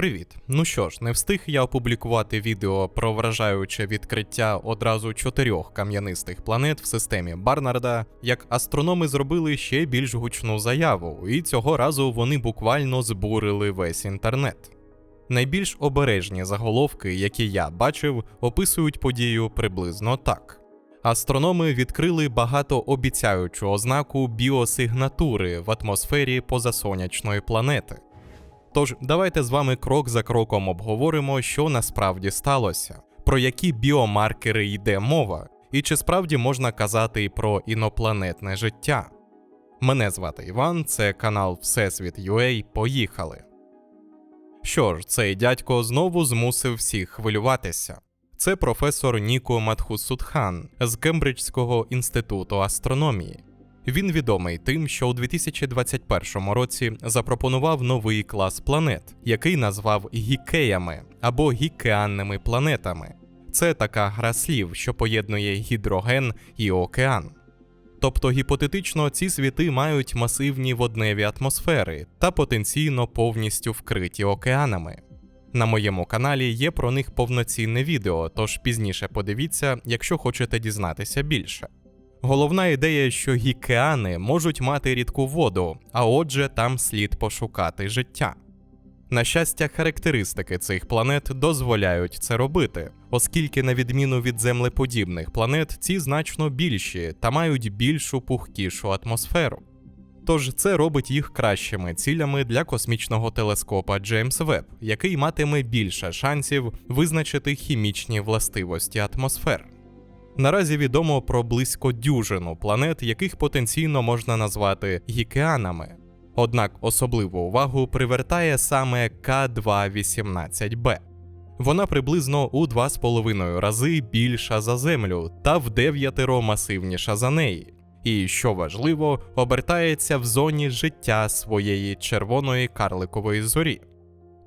Привіт! Ну що ж, не встиг я опублікувати відео про вражаюче відкриття одразу чотирьох кам'янистих планет в системі Барнарда, як астрономи зробили ще більш гучну заяву, і цього разу вони буквально збурили весь інтернет. Найбільш обережні заголовки, які я бачив, описують подію приблизно так. Астрономи відкрили багатообіцяючу ознаку біосигнатури в атмосфері позасонячної планети. Тож давайте з вами крок за кроком обговоримо, що насправді сталося, про які біомаркери йде мова, і чи справді можна казати і про інопланетне життя. Мене звати Іван, це канал Всесвіт UA. Поїхали. Що ж, цей дядько знову змусив всіх хвилюватися. Це професор Ніко Матхусудхан з Кембриджського інституту астрономії. Він відомий тим, що у 2021 році запропонував новий клас планет, який назвав гікеями або гікеанними планетами. Це така гра слів, що поєднує гідроген і океан. Тобто гіпотетично ці світи мають масивні водневі атмосфери та потенційно повністю вкриті океанами. На моєму каналі є про них повноцінне відео, тож пізніше подивіться, якщо хочете дізнатися більше. Головна ідея, що гікеани можуть мати рідку воду, а отже, там слід пошукати життя. На щастя, характеристики цих планет дозволяють це робити, оскільки, на відміну від землеподібних планет, ці значно більші та мають більшу пухкішу атмосферу. Тож це робить їх кращими цілями для космічного телескопа Джеймс Веб, який матиме більше шансів визначити хімічні властивості атмосфер. Наразі відомо про близько дюжину планет, яких потенційно можна назвати гікеанами. Однак особливу увагу привертає саме К218Б. Вона приблизно у 2,5 рази більша за Землю та в дев'ятеро масивніша за неї. І, що важливо, обертається в зоні життя своєї червоної карликової зорі.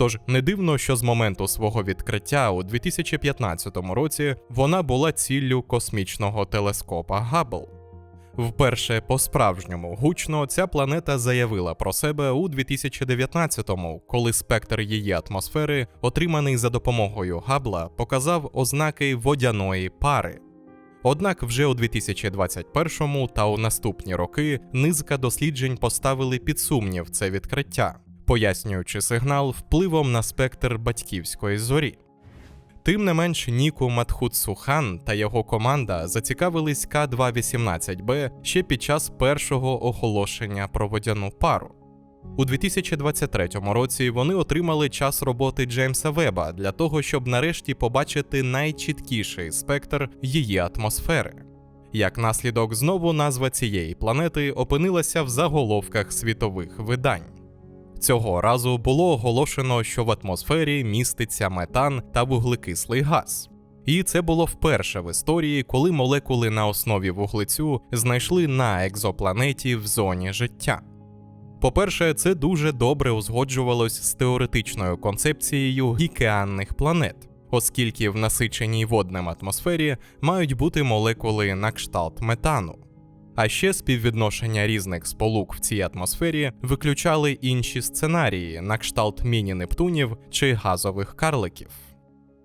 Тож не дивно, що з моменту свого відкриття у 2015 році вона була ціллю космічного телескопа Габл. Вперше по-справжньому гучно ця планета заявила про себе у 2019-му, коли спектр її атмосфери, отриманий за допомогою Габла, показав ознаки водяної пари. Однак вже у 2021 та у наступні роки низка досліджень поставили під сумнів це відкриття пояснюючи сигнал впливом на спектр батьківської зорі. Тим не менш, Ніку Матхуцухан та його команда зацікавились К218Б ще під час першого оголошення про водяну пару. У 2023 році вони отримали час роботи Джеймса Веба для того, щоб нарешті побачити найчіткіший спектр її атмосфери. Як наслідок, знову назва цієї планети опинилася в заголовках світових видань. Цього разу було оголошено, що в атмосфері міститься метан та вуглекислий газ. І це було вперше в історії, коли молекули на основі вуглецю знайшли на екзопланеті в зоні життя. По-перше, це дуже добре узгоджувалось з теоретичною концепцією гікеанних планет, оскільки в насиченій водним атмосфері мають бути молекули на кшталт метану. А ще співвідношення різних сполук в цій атмосфері виключали інші сценарії на кшталт міні-нептунів чи газових карликів.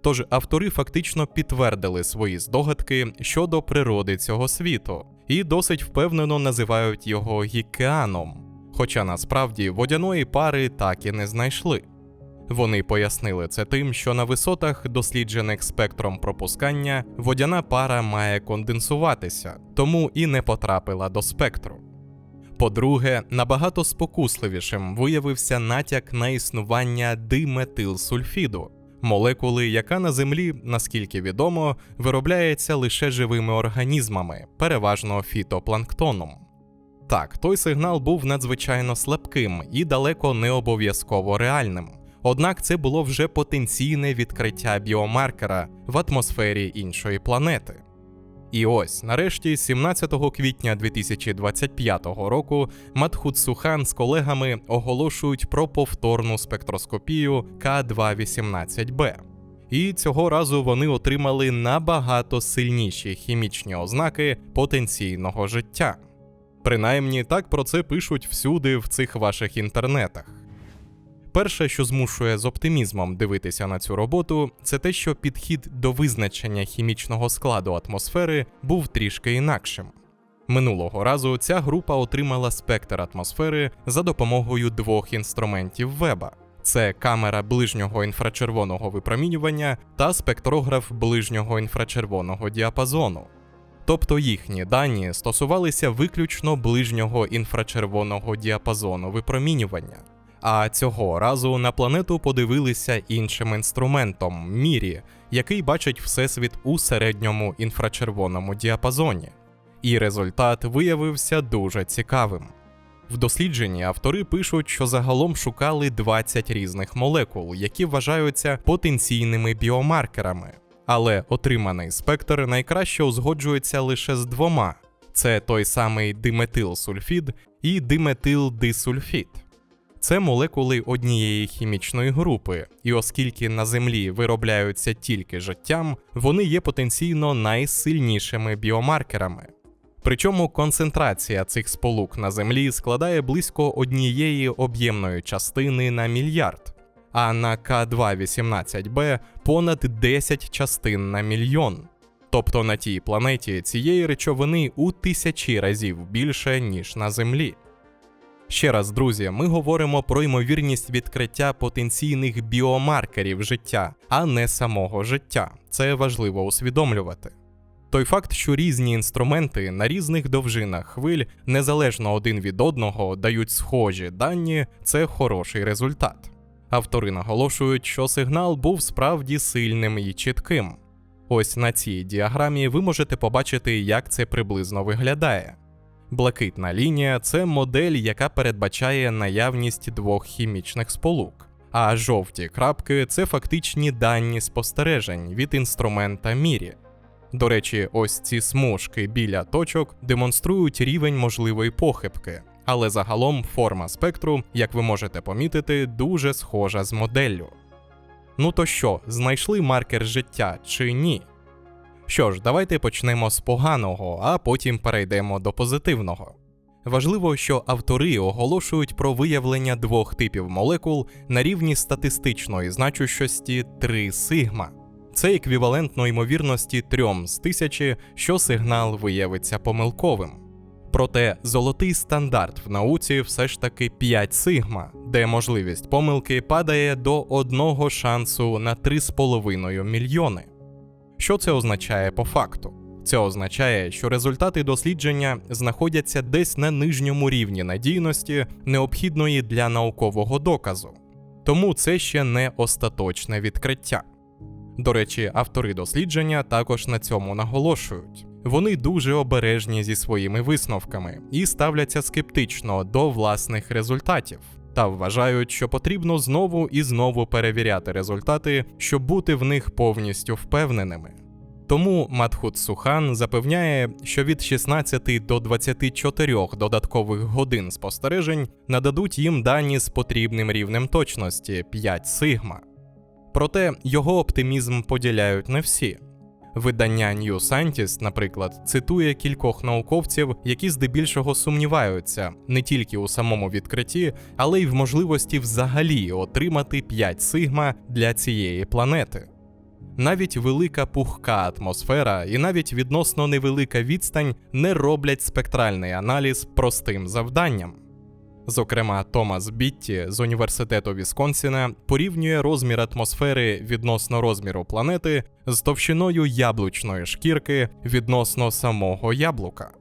Тож автори фактично підтвердили свої здогадки щодо природи цього світу і досить впевнено називають його гікеаном, хоча насправді водяної пари так і не знайшли. Вони пояснили це тим, що на висотах, досліджених спектром пропускання, водяна пара має конденсуватися, тому і не потрапила до спектру. По-друге, набагато спокусливішим виявився натяк на існування диметилсульфіду, молекули, яка на Землі, наскільки відомо, виробляється лише живими організмами, переважно фітопланктоном. Так, той сигнал був надзвичайно слабким і далеко не обов'язково реальним. Однак це було вже потенційне відкриття біомаркера в атмосфері іншої планети. І ось, нарешті, 17 квітня 2025 року Матхуцухан з колегами оголошують про повторну спектроскопію К218Б. І цього разу вони отримали набагато сильніші хімічні ознаки потенційного життя. Принаймні так про це пишуть всюди в цих ваших інтернетах. Перше, що змушує з оптимізмом дивитися на цю роботу, це те, що підхід до визначення хімічного складу атмосфери був трішки інакшим. Минулого разу ця група отримала спектр атмосфери за допомогою двох інструментів Веба: це камера ближнього інфрачервоного випромінювання та спектрограф ближнього інфрачервоного діапазону. Тобто їхні дані стосувалися виключно ближнього інфрачервоного діапазону випромінювання. А цього разу на планету подивилися іншим інструментом мірі, який бачить всесвіт у середньому інфрачервоному діапазоні. І результат виявився дуже цікавим. В дослідженні автори пишуть, що загалом шукали 20 різних молекул, які вважаються потенційними біомаркерами. Але отриманий спектр найкраще узгоджується лише з двома: це той самий диметилсульфід і диметилдисульфід. Це молекули однієї хімічної групи, і оскільки на Землі виробляються тільки життям, вони є потенційно найсильнішими біомаркерами. Причому концентрація цих сполук на Землі складає близько однієї об'ємної частини на мільярд, а на К218b понад 10 частин на мільйон. Тобто на тій планеті цієї речовини у тисячі разів більше, ніж на Землі. Ще раз, друзі, ми говоримо про ймовірність відкриття потенційних біомаркерів життя, а не самого життя. Це важливо усвідомлювати. Той факт, що різні інструменти на різних довжинах хвиль незалежно один від одного дають схожі дані, це хороший результат. Автори наголошують, що сигнал був справді сильним і чітким. Ось на цій діаграмі ви можете побачити, як це приблизно виглядає. Блакитна лінія це модель, яка передбачає наявність двох хімічних сполук, а жовті крапки це фактичні дані спостережень від інструмента мірі. До речі, ось ці смужки біля точок демонструють рівень можливої похибки, але загалом форма спектру, як ви можете помітити, дуже схожа з моделлю. Ну то що, знайшли маркер життя чи ні? Що ж, давайте почнемо з поганого, а потім перейдемо до позитивного. Важливо, що автори оголошують про виявлення двох типів молекул на рівні статистичної значущості 3 сигма. Це еквівалентно ймовірності 3 з тисячі, що сигнал виявиться помилковим. Проте золотий стандарт в науці все ж таки 5 сигма, де можливість помилки падає до одного шансу на 3,5 мільйони. Що це означає по факту? Це означає, що результати дослідження знаходяться десь на нижньому рівні надійності, необхідної для наукового доказу. Тому це ще не остаточне відкриття. До речі, автори дослідження також на цьому наголошують. Вони дуже обережні зі своїми висновками і ставляться скептично до власних результатів, та вважають, що потрібно знову і знову перевіряти результати, щоб бути в них повністю впевненими. Тому Матхут Сухан запевняє, що від 16 до 24 додаткових годин спостережень нададуть їм дані з потрібним рівнем точності 5 сигма. Проте його оптимізм поділяють не всі. Видання New Scientist, наприклад, цитує кількох науковців, які здебільшого сумніваються не тільки у самому відкритті, але й в можливості взагалі отримати 5 сигма для цієї планети. Навіть велика пухка атмосфера і навіть відносно невелика відстань не роблять спектральний аналіз простим завданням. Зокрема, Томас Бітті з університету Вісконсіна порівнює розмір атмосфери відносно розміру планети з товщиною яблучної шкірки відносно самого яблука.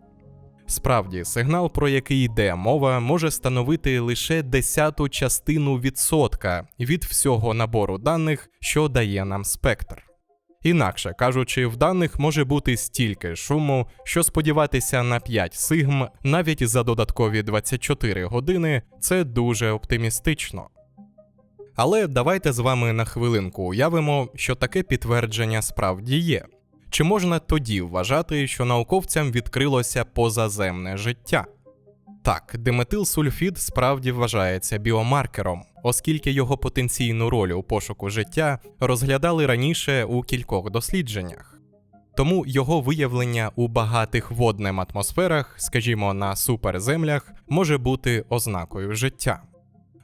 Справді, сигнал, про який йде мова, може становити лише десяту частину відсотка від всього набору даних, що дає нам спектр. Інакше кажучи, в даних може бути стільки шуму, що сподіватися на 5 сигм навіть за додаткові 24 години це дуже оптимістично. Але давайте з вами на хвилинку уявимо, що таке підтвердження справді є. Чи можна тоді вважати, що науковцям відкрилося позаземне життя? Так, диметилсульфід справді вважається біомаркером, оскільки його потенційну роль у пошуку життя розглядали раніше у кількох дослідженнях. Тому його виявлення у багатих водним атмосферах, скажімо, на суперземлях, може бути ознакою життя.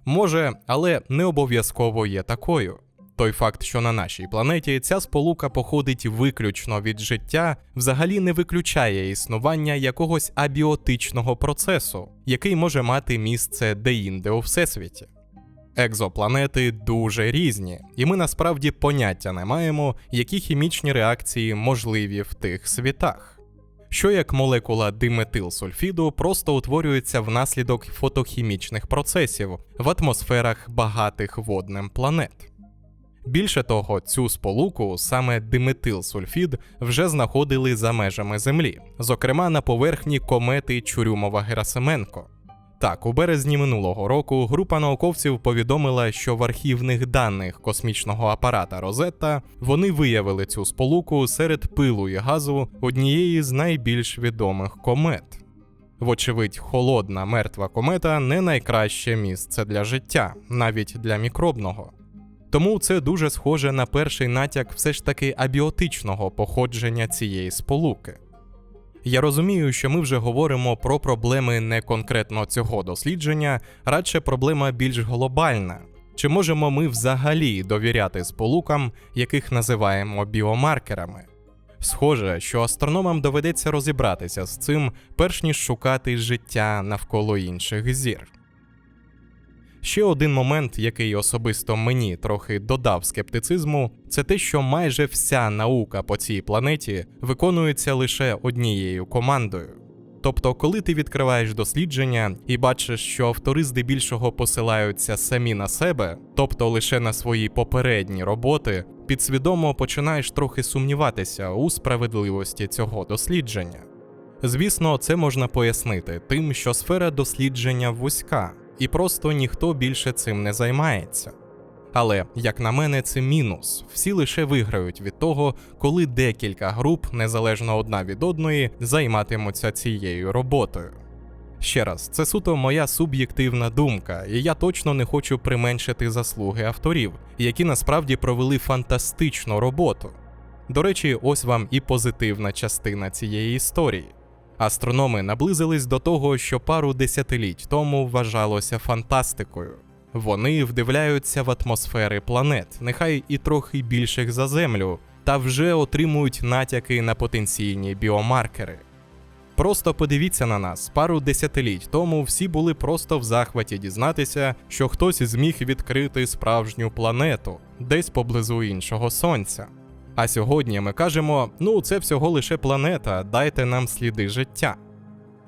Може, але не обов'язково є такою. Той факт, що на нашій планеті ця сполука походить виключно від життя, взагалі не виключає існування якогось абіотичного процесу, який може мати місце деінде у всесвіті. Екзопланети дуже різні, і ми насправді поняття не маємо, які хімічні реакції можливі в тих світах. Що як молекула диметилсульфіду просто утворюється внаслідок фотохімічних процесів в атмосферах багатих водним планет. Більше того, цю сполуку, саме диметилсульфід, вже знаходили за межами Землі, зокрема на поверхні комети Чурюмова Герасименко. Так, у березні минулого року група науковців повідомила, що в архівних даних космічного апарата Розетта вони виявили цю сполуку серед пилу і газу однієї з найбільш відомих комет. Вочевидь, холодна мертва комета не найкраще місце для життя, навіть для мікробного. Тому це дуже схоже на перший натяк все ж таки абіотичного походження цієї сполуки. Я розумію, що ми вже говоримо про проблеми не конкретно цього дослідження, радше проблема більш глобальна. Чи можемо ми взагалі довіряти сполукам, яких називаємо біомаркерами? Схоже, що астрономам доведеться розібратися з цим, перш ніж шукати життя навколо інших зір. Ще один момент, який особисто мені трохи додав скептицизму, це те, що майже вся наука по цій планеті виконується лише однією командою. Тобто, коли ти відкриваєш дослідження і бачиш, що автори здебільшого посилаються самі на себе, тобто лише на свої попередні роботи, підсвідомо починаєш трохи сумніватися у справедливості цього дослідження. Звісно, це можна пояснити тим, що сфера дослідження вузька, і просто ніхто більше цим не займається. Але, як на мене, це мінус. Всі лише виграють від того, коли декілька груп, незалежно одна від одної, займатимуться цією роботою. Ще раз, це суто моя суб'єктивна думка, і я точно не хочу применшити заслуги авторів, які насправді провели фантастичну роботу. До речі, ось вам і позитивна частина цієї історії. Астрономи наблизились до того, що пару десятиліть тому вважалося фантастикою. Вони вдивляються в атмосфери планет, нехай і трохи більших за Землю, та вже отримують натяки на потенційні біомаркери. Просто подивіться на нас, пару десятиліть тому всі були просто в захваті дізнатися, що хтось зміг відкрити справжню планету десь поблизу іншого сонця. А сьогодні ми кажемо: ну, це всього лише планета, дайте нам сліди життя.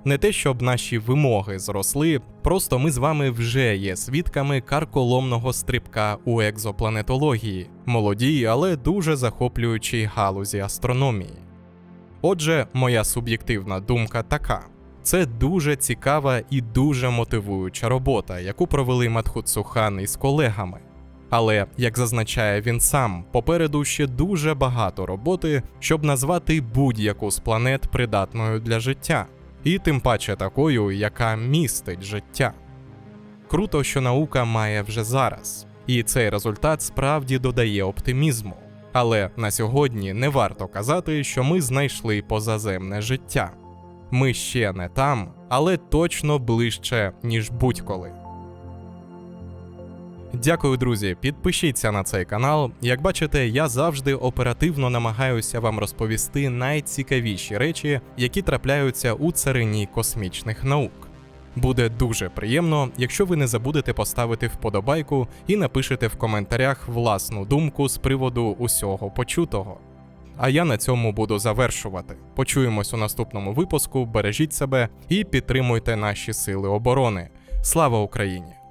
Не те, щоб наші вимоги зросли, просто ми з вами вже є свідками карколомного стрибка у екзопланетології, молодій, але дуже захоплюючій галузі астрономії. Отже, моя суб'єктивна думка така: це дуже цікава і дуже мотивуюча робота, яку провели Матхуцухан із колегами. Але, як зазначає він сам, попереду ще дуже багато роботи, щоб назвати будь-яку з планет придатною для життя, і тим паче такою, яка містить життя. Круто, що наука має вже зараз, і цей результат справді додає оптимізму. Але на сьогодні не варто казати, що ми знайшли позаземне життя. Ми ще не там, але точно ближче, ніж будь-коли. Дякую, друзі. Підпишіться на цей канал. Як бачите, я завжди оперативно намагаюся вам розповісти найцікавіші речі, які трапляються у царині космічних наук. Буде дуже приємно, якщо ви не забудете поставити вподобайку і напишете в коментарях власну думку з приводу усього почутого. А я на цьому буду завершувати. Почуємось у наступному випуску. Бережіть себе і підтримуйте наші сили оборони. Слава Україні!